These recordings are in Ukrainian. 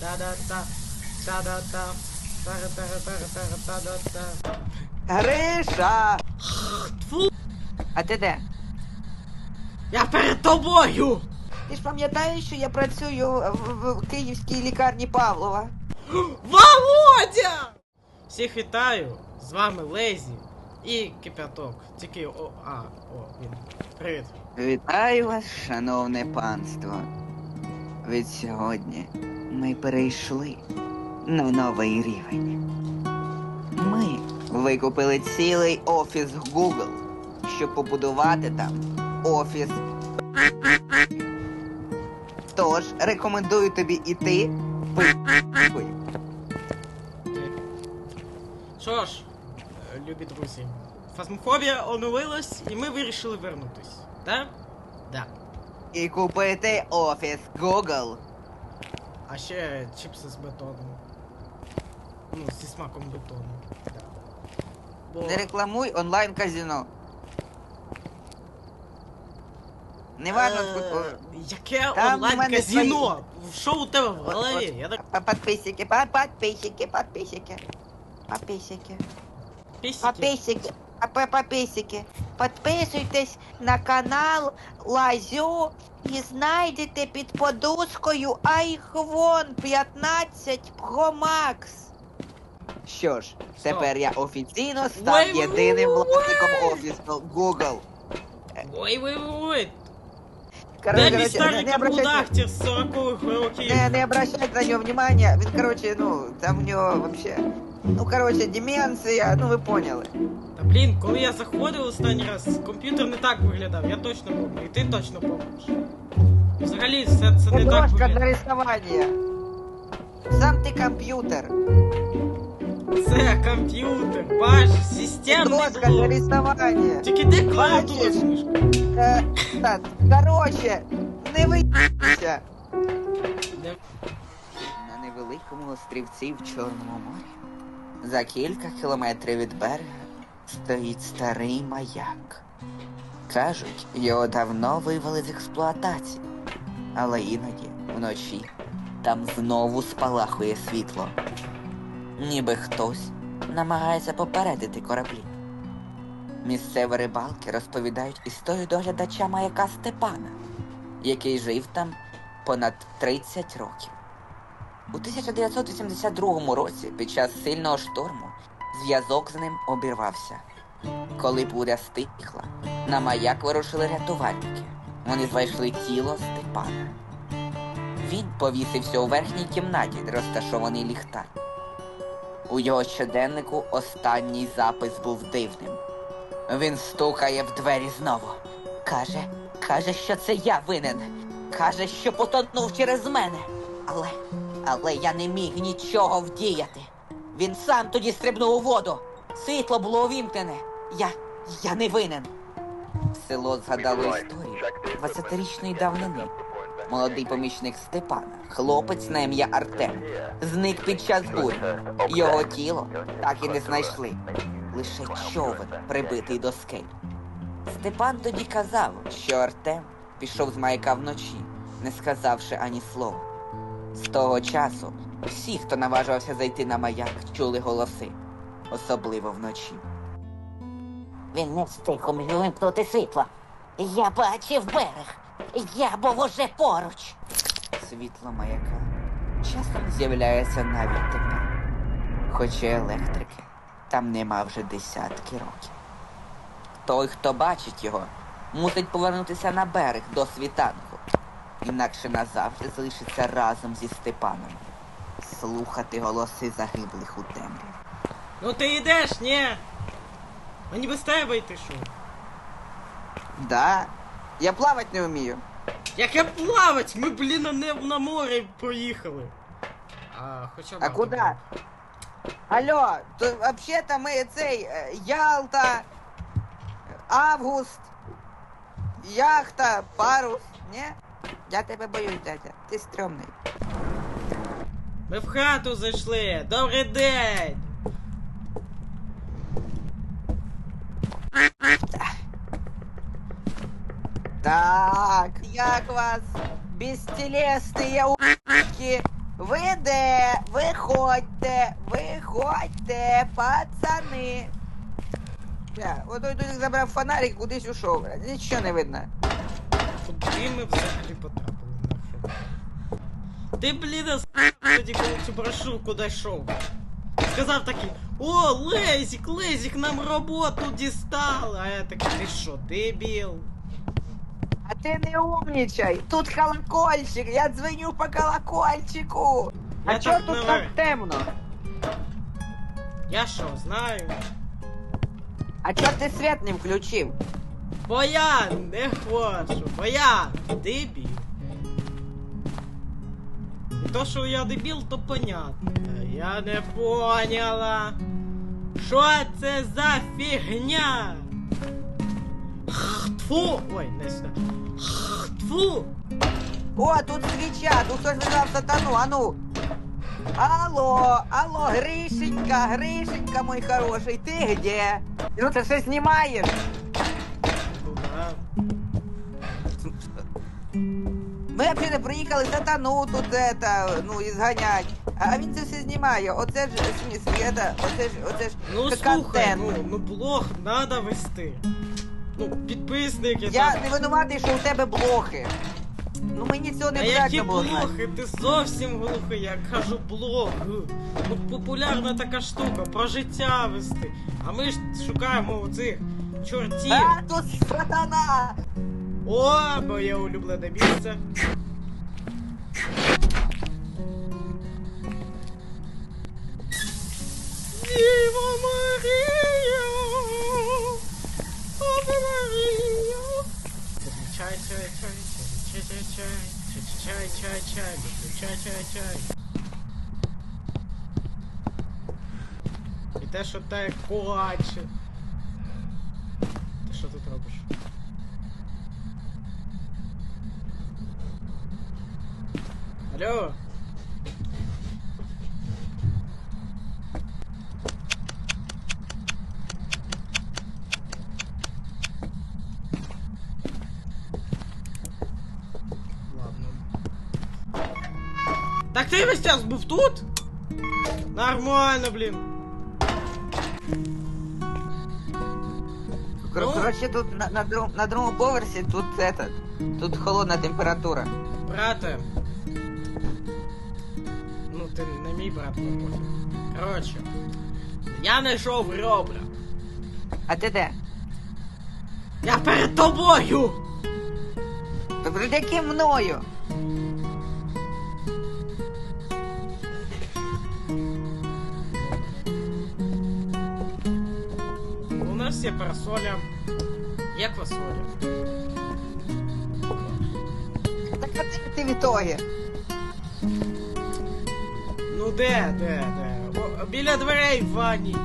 Та-да-та. Та-да-та. Тара-тара-тара-тара-та-да-та. Гриша! Тфу! А ти де? Я перед тобою! Ти ж пам'ятаєш, що я працюю в, в київській лікарні Павлова? Володя! Всіх вітаю! З вами Лезі і Кипяток. Тільки о. А, о, він. Привіт. Вітаю вас, шановне панство. Від сьогодні ми перейшли на новий рівень. Ми викупили цілий офіс Google, щоб побудувати там офіс. Тож рекомендую тобі іти. Що ж, е, любі друзі, фазмофобія оновилась і ми вирішили вернутись. Так? Да. І купити офіс Google. А ще чіпси з бетоном. Ну, зі смаком бетону. Да. Бо... Не рекламуй онлайн казино. Не важно, Е. Яке Там онлайн мене? Що у тебе в голові? Я так П- Подписчики, по- подписчики, подписчики. Подписчики. пісіки. Подписчики. А по- Подписчики. Підписуйтесь на канал Лазю і знайдете під подушкою iPhone 15 Pro Max. Що ж, тепер я офіційно став єдиним власником офісу Google. Ой, ой, ой. Короче, мій короче, не, не обращайте, каблудахтер з 40-х не, не обращайте на нього внимания. Він, короче, ну, там у нього вообще... Ну, короче, деменція, ну ви поняли. Та блін, коли я заходив останній раз, комп'ютер не так виглядав, я точно помню, і ти точно помниш. Взагалі все це не так Художка для виглядає. рисування. Сам ти комп'ютер. Це комп'ютер, бач, системний Художка для блок. рисування. Тільки де клавіатура Бачиш? смішка? Е, так, не вийдеться. Де? На невеликому острівці в Чорному морі. За кілька кілометрів від берега стоїть старий маяк. Кажуть, його давно вивели з експлуатації, але іноді вночі там знову спалахує світло. Ніби хтось намагається попередити кораблі. Місцеві рибалки розповідають історію доглядача маяка Степана, який жив там понад 30 років. У 1982 році під час сильного шторму зв'язок з ним обірвався. Коли буря стихла, на маяк вирушили рятувальники. Вони знайшли тіло Степана. Він повісився у верхній кімнаті, де розташований ліхтар. У його щоденнику останній запис був дивним. Він стукає в двері знову. Каже, каже, що це я винен. Каже, що потонув через мене. Але, але я не міг нічого вдіяти. Він сам тоді стрибнув у воду. Світло було увімкнене. Я, я не винен. Село згадало історію 20-річної давнини. Молодий помічник Степана, хлопець на ім'я Артем, зник під час бурі. Його тіло так і не знайшли. Лише човен прибитий до скель. Степан тоді казав, що Артем пішов з маяка вночі, не сказавши ані слова. З того часу всі, хто наважувався зайти на маяк, чули голоси, особливо вночі. Він не встиг увімкнути світло. Я бачив берег. Я був уже поруч. Світло маяка часом з'являється навіть тепер. Хоча електрики там нема вже десятки років. Той, хто бачить його, мусить повернутися на берег до світанку. Інакше назавжди залишиться разом зі Степаном. Слухати голоси загиблих у темряві. Ну ти йдеш, ні? Мені без тебе йти що? Да, я плавати не вмію. Яке плавать? Ми, блін, не на море проїхали. А, хоча б. А куди? Алло, то взагалі-то ми цей е, Ялта, Август, яхта, парус, ні? Я тебе боюсь, дядя. Ти стрьомний. Ми в хату зайшли. Добрий день! Так, як вас, безтелесные у**ки, Ви де? Виходьте, виходьте, пацани. Бля, ото тут забрав фонарик, кудись ушов. бля, Нічого не видно. Куди ми взагалі потрапили нахуй? Ти, блін, с- тоді, коли цю брошурку дійшов. Сказав такий, о, Лезік, Лезік, нам роботу дістали. А я такий, ти що, дебіл? А ти не умнічай. Тут колокольчик, я дзвоню по колокольчику. Я а чого так тут не так ви- темно? Я що, знаю? А чого ти світ не включив? Бо я не хочу, бо я дебіл. То, що я дебіл, то понятно. Я не поняла. Що це за фігня? Тфу! Ой, не сюди. Тфу! О, тут свіча, тут хтось визвав сатану, а ну. Алло, алло, Гришенька, Гришенька, мой хороший, ти где? Ну ти все знімаєш? Взагалі приїхали сатану тут это, ну, і зганять. А він це все знімає. Оце ж смі- смі- оце ж, оце ж Ну це слухай, контент. ну, ну блог надо вести. Ну, підписники Я там. не винуватий, що у тебе блохи. Ну мені цього не А які потрібно було. знати. блохи? Ти зовсім глухий, я кажу блог. Ну, популярна така штука, про життя вести. А ми ж шукаємо оцих чортів. А тут сатана! О, моє улюблене місце. Діва Марія! Ave Марія! Чай, чай, чай, чай, чай, чай, чай, чай, чай, чай, чай, чай, чай. І те, що те плаче. Статус. Алло. Так ты бы сейчас был тут? Нормально, блин. Кор- Ну? Коротше, тут на, на, другому, на другому поверсі тут это, тут холодна температура. Брате. Ну, ти не мій брат, ну пофіг. Коротше. Я знайшов ребра. А ти де? Я перед тобою! Та перед яким мною? У нас є квасоля. Так а ти в ітогі? Ну де, де, де? О, біля дверей в ванні.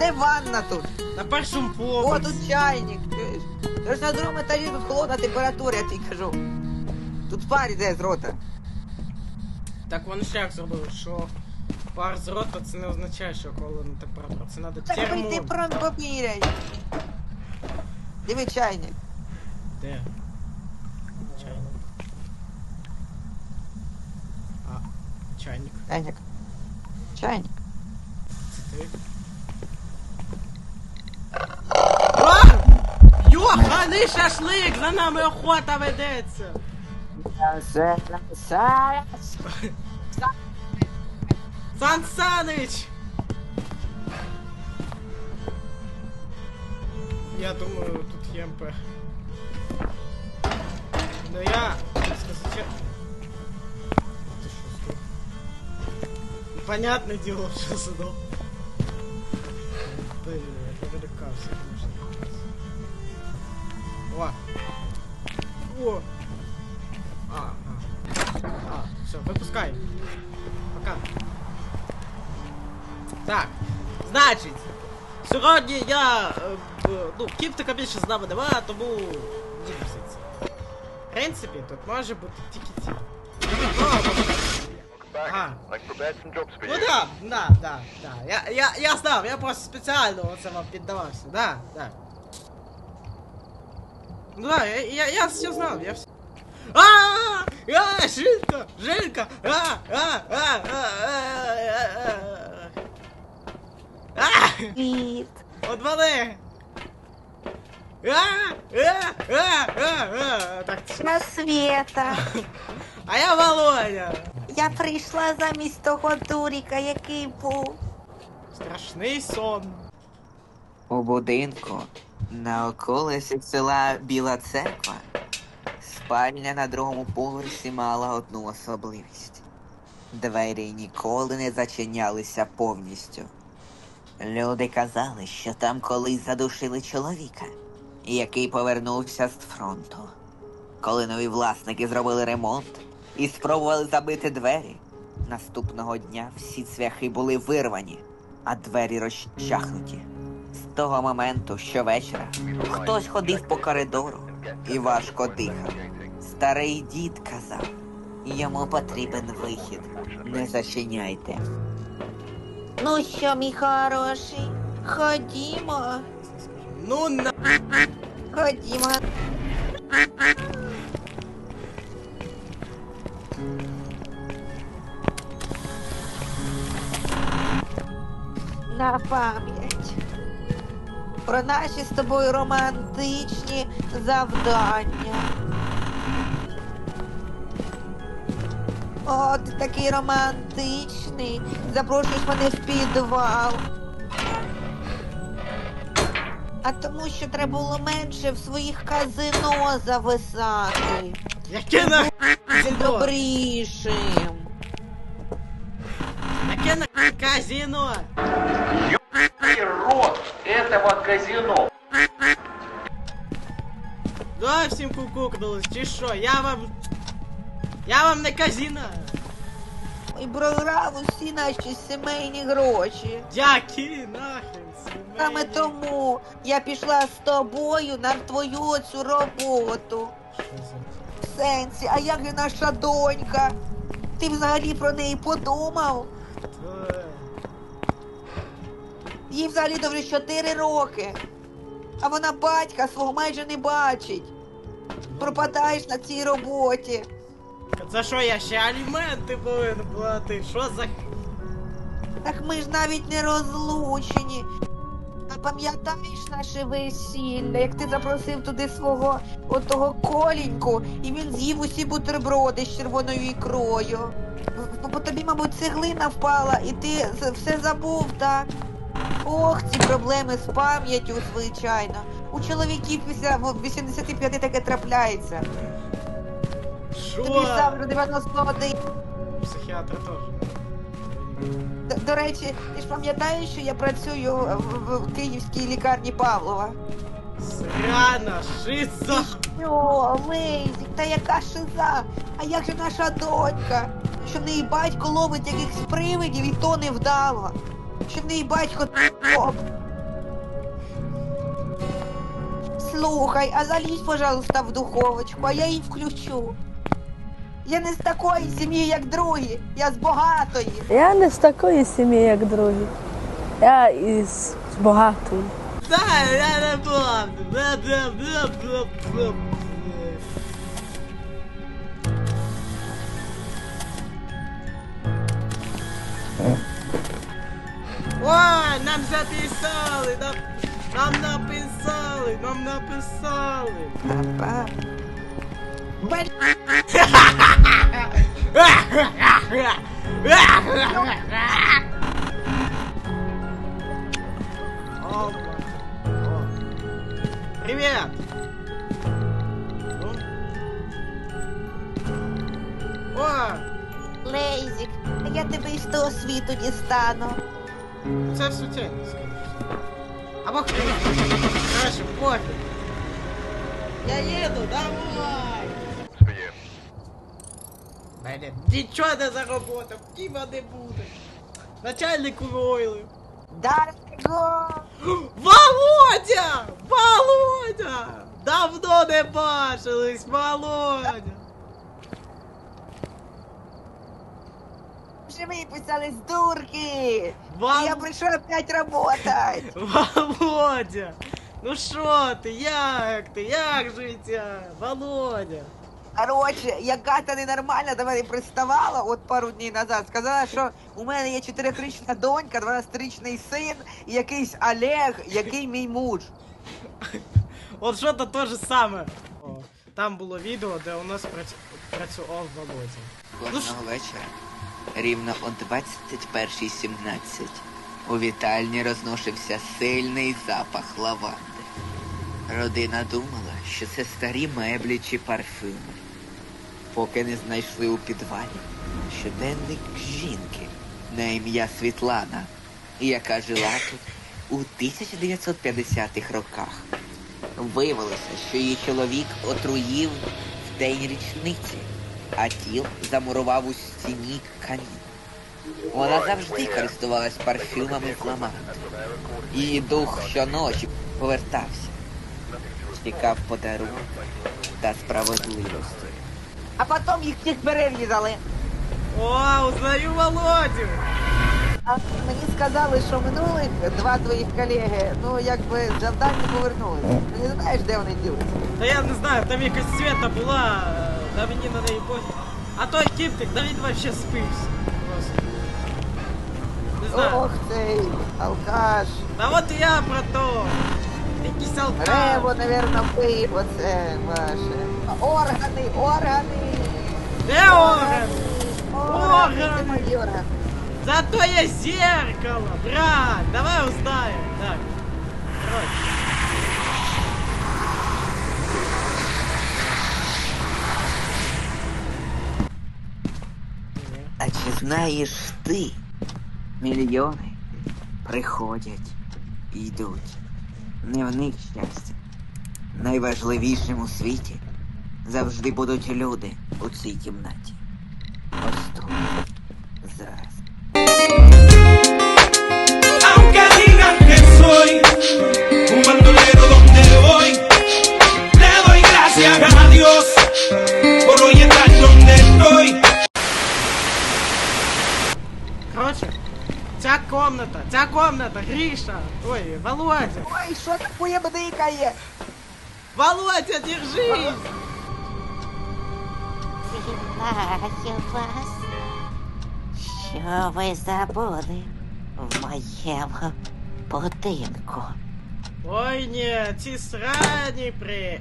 Де ванна тут? На першому О, поверсі. тут чайник. чуєш? Ж на другому етажі тут холодна температура, я тобі кажу. Тут пар іде з рота. Так вони як зробили, що пар з рота це не означає, що холодна температура. Це треба Так термо... ти прям. Диви чайник. Де? Чайник. А, чайник. Чайник. Чайник. Це ти? Йоханий шашлик! За нами охота ведеться! Сан Я думаю, тут ЕМП. Да я... Скажите... Ну, понятное дело, что задал. Блин, это далека все, конечно. О! О! А, а. А, все, выпускай. Пока. Так, значить, сьогодні я. е, б- ну, кіптика більше з нами нема, тому. ділюся. В принципі, тут може бути тільки ті. Ну, або- Back. Ah. I've prepared some jobs for Ну you. да, да, да, да. Я, я, я знав, я просто спеціально оце вам піддавався, да, да. Ну да, я, я, я все знав, я все. А! А! Жилька! Жилька! А! А! А! Привіт. Одвали! А! А! А! А! А! Так, На свята. а я Володя! Я прийшла замість того дуріка, який був. Страшний сон. У будинку на околиці села Біла Церква спальня на другому поверсі мала одну особливість. Двері ніколи не зачинялися повністю. Люди казали, що там колись задушили чоловіка, який повернувся з фронту. Коли нові власники зробили ремонт і спробували забити двері, наступного дня всі цвяхи були вирвані, а двері розчахнуті. З того моменту щовечора хтось ходив по коридору і важко дихав. Старий дід казав, йому потрібен вихід. Не зачиняйте. Ну що, мій хороший, ходімо. Ну на... Ходімо. На пам'ять. Про наші з тобою романтичні завдання. О, ти такий романтичний. Запрошуєш мене в підвал. А тому, що треба було менше в своїх казино зависати. Яке на... казино? Добрішим. Яке на казино? рот этого казино. Зовсім кукукнулись, чи що? Я вам... Я вам не казино. І програв усі наші сімейні гроші. Дяки, нахрен. Саме тому я пішла з тобою на твою цю роботу. Що за- В сенсі, а як же наша донька? Ти взагалі про неї подумав? Ой. Їй взагалі добре 4 роки. А вона батька свого майже не бачить. Пропадаєш на цій роботі. За що я ще аліменти повинен платити? Що за... Так ми ж навіть не розлучені. А пам'ятаєш наше весілля, як ти запросив туди свого отого коліньку, і він з'їв усі бутерброди з червоною ікрою. Бо- Бо тобі, мабуть, цеглина впала, і ти все забув, так? Ох, ці проблеми з пам'яттю, звичайно. У чоловіків після в- 85 таке трапляється. Тобі Що? завтра 91. Психіатр теж. До, до речі, ти ж пам'ятаєш, що я працюю в, в, в київській лікарні Павлова? Срана, шиза. О, Лейзік, та яка шиза? А як же наша донька? Що в неї батько ловить якихось привидів і то не вдало. Що в неї батько топ. Слухай, а залізь, пожалуйста, в духовочку, а я її включу. Я не з такої сім'ї, як другі, я з багатої. Я не з такої сім'ї, як другі. Я із багатої. Да, я не бла. Ой, нам записали, нам, нам написали, нам написали. Папа. Блін, О, о. Привет! Ну? О, Лейзік, а я тебе із того світу дістану. це все тень, скажеш. Або хрен. Короче, пофиг. Я еду, давай! Блин, нічого не заработав, кіма не буде. Начальник уволив. Дарго! Володя! Володя! Давно не бачились, Володя! Вже виписали з дурки! Вол- Я прийшов опять работать! Володя! Ну що ти, як ти, як життя? Володя! Короче, яка та ненормальна до мене приставала от пару днів назад. Сказала, що у мене є чотирирічна донька, 12-річний син, і якийсь Олег, який мій муж. От що то те ж саме. О, там було відео, де у нас прац... працював Володя. Ну Кожного вечора, рівно о 21.17, у вітальні розношився сильний запах лаванди. Родина думала, що це старі меблі чи парфюми, поки не знайшли у підвалі щоденник жінки на ім'я Світлана, яка жила тут у 1950-х роках. Виявилося, що її чоловік отруїв в день річниці, а тіл замурував у стіні камін. Вона завжди користувалась парфюмами з. Її дух щоночі повертався, чекав подарунок та справедливості. А потім їх всіх перерізали. О, узнаю Володю! А мені сказали, що минулих два твоїх колеги, ну якби завдання повернулися. Ти не знаєш, де вони ділися? Та я не знаю, там якась свята була, е, да мені на неї пофіг. А той кіптик, да він вообще спився. Просто. Не знаю. Ох цей алкаш. Та от і я про то. Якийсь алкаш. Рево, навірно, пив оце ваше. Органи, органи. Де мої органи. Зато є зеркало, брат. Давай узнаем. Так. А чи знаєш ти? Мільйони приходять і йдуть. Не в них щастя. Найважливішим у світі завжди будуть люди у цій кімнаті. Ось тут. Зараз. Короче. Ця комната, ця комната, Гриша. Ой, Володя. Ой, що таке бдикає? Володя, держись. Вітаю вас. Що ви забули в моєму будинку? Ой, ні, ці срані при...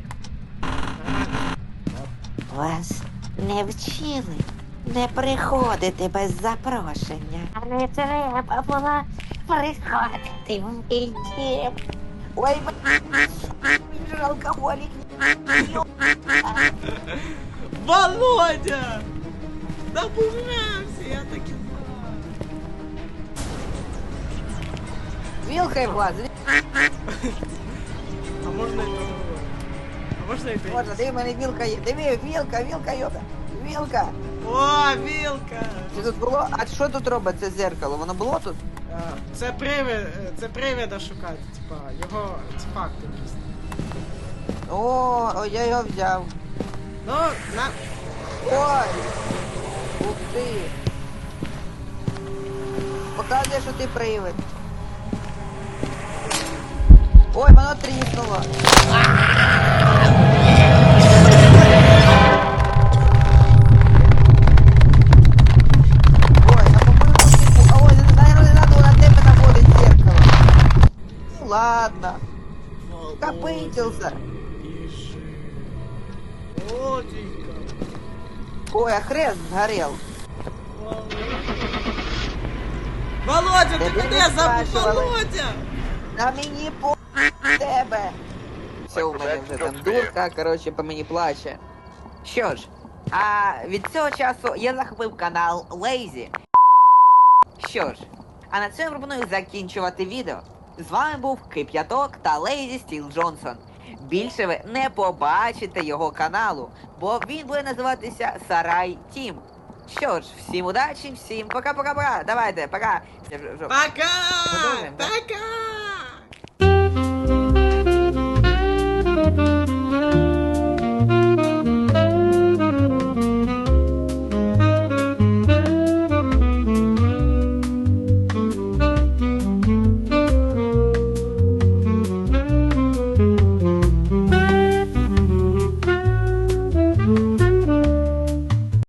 Вас не вчили не приходити без запрошення. А не треба було приходити в мій дім. Ой, алкоголік. Володя! Напугався, я так і знав. Вілкай в глаз. А можна і того? А можна і Можна, те? диви, в мене вілка є. Диви, вілка, вілка, йота. Вілка. О, вілка! Це тут було? А що тут робить це зеркало? Воно було тут? А, Це привид, це привида шукати, типа, його артефакти якісь. О, о, я його взяв. Ну, на... Ой! Ух ти! Показує, що ти привид. Ой, воно тріснуло. Ой, а хрест сгорел. Володя, ти Тебе мене забув. Володя! На мені по тебе. Все, у мене вже там дурка, коротше, по мені плаче. Що ж, а від цього часу я захопив канал Лейзі. Що ж, а на цьому пропоную закінчувати відео. З вами був Кип'яток та Лейзі Стіл Джонсон. Більше ви не побачите його каналу, бо він буде називатися Сарай Тім. Що ж, всім удачі, всім пока-пока-пока. Давайте, пока. Пока! Пока!